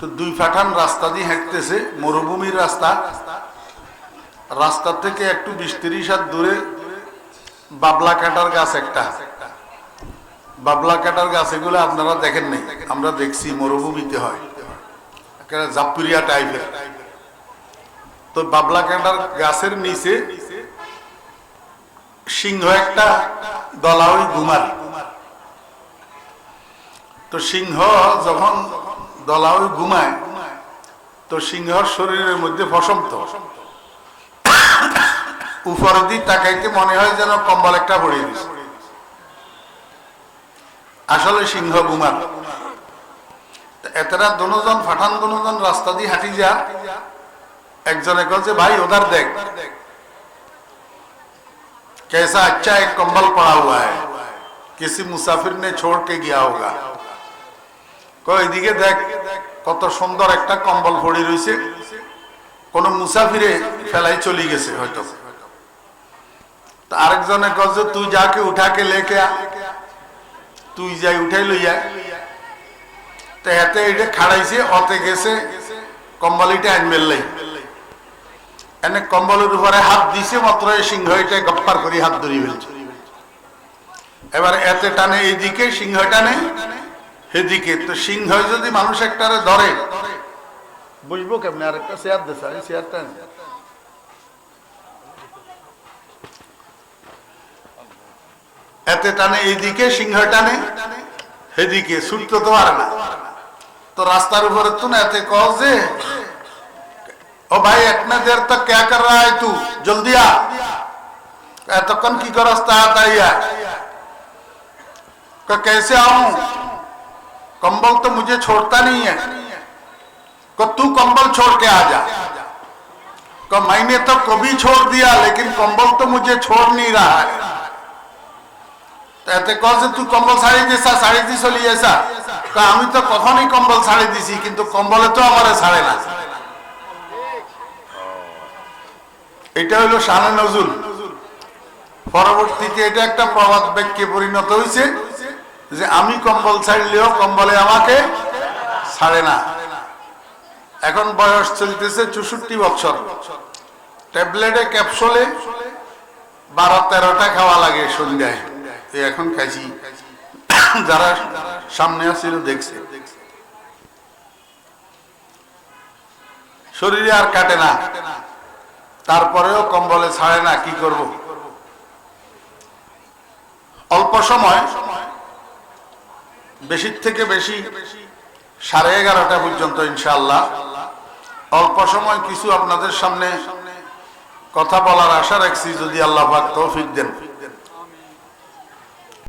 তো দুই পাঠান রাস্তা দিয়ে হাঁটতেছে, মরুভূমির রাস্তা। রাস্তা থেকে একটু বিশ তিরিশ হাত দূরে বাবলা কাটার গাছ একটা। বাবলা কাটার গাছ এগুলো আপনারা দেখেন নাই, আমরা দেখছি মরুভূমিতে হয়। জাপুরিয়া টাইপের। তো বাবলা কাটার গাছের নিচে সিংহ একটা দলাওই ঘুমার। তো সিংহ যখন দলাওই ঘুমায় তো সিংহর শরীরের মধ্যে ফসন্ত উপরের দিক তাকাইতে মনে হয় যেন কম্বল একটা ভরিয়ে দিছে আসলে সিংহ ঘুমার তো এতরা দুজন ফাঠান দুজন রাস্তা দিয়ে হাঁটি যা একজনে কছে ভাই ওদার দেখ कैसा अच्छा एक कंबल पड़ा हुआ है किसी मुसाफिर ने छोड़ के गया होगा কই এদিকে দেখ, কত সুন্দর একটা কম্বল পড়ে রয়েছে কোন মুসাফিরে ফেলাই চলে গেছে হয়তো। আরেকজনে কজ তুই যাকে উঠাকে আ। তুই যাই উঠাই লইয়া। তো হাতে এটা খাড়াইছে, অতে গেছে কম্বলিটা আনবেল লাই এনে কম্বলের উপরে হাত দিছে মাত্র সিংহ এটা গপ্পার করে হাত ধরিয়ে ফেলছে। এবার এতে টানে, এইদিকে সিংহ টানে সেদিকে তো সিংহ যদি মানুষ একটারে ধরে বুঝবো কেমনে আর একটা চেয়ার দেশ এই চেয়ারটা নে। এতে টানে এইদিকে সিংহ টানে সেদিকে ছুটতে তো পারে না তো রাস্তার উপরে তো না এতে কহ যে ओ भाई इतना देर तक क्या कर रहा है तू जल्दी आ एतकन की का रास्ता आता ही है का कैसे आऊं कंबल तो मुझे छोड़ता नहीं है को तू कंबल छोड़ के आ जा को मैंने तो कभी छोड़ दिया लेकिन कंबल तो मुझे छोड़ नहीं रहा है তো এতে কল যে তুই কম্বল ছাড়ি দিস শাড়ি দিস চলি এসা আমি তো কখনই কম্বল ছাড়ি দিছি কিন্তু কম্বলে তো আমার ছাড়ে না এটা হলো শানে নজুল পরবর্তীতে এটা একটা প্রবাদ বাক্যে পরিণত হয়েছে যে আমি কম্বল ছাড়লেও কম্বলে আমাকে ছাড়ে না। এখন বয়স চলতেছে চৌষট্টি বছর। ট্যাবলেটে, ক্যাপসুলে বারো, তেরোটা খাওয়া লাগে সন্ধ্যায়। এখন খাইছি। যারা সামনে আসছিল দেখছে। শরীরে আর কাটে না। তারপরেও কম্বলে ছাড়ে না, কি করব? অল্প সময় বেশির থেকে বেশি সাড়ে এগারোটা পর্যন্ত ইনশাল্লাহ অল্প সময় কিছু আপনাদের সামনে কথা বলার আশা রাখছি, যদি আল্লাহ তৌফিক দেন।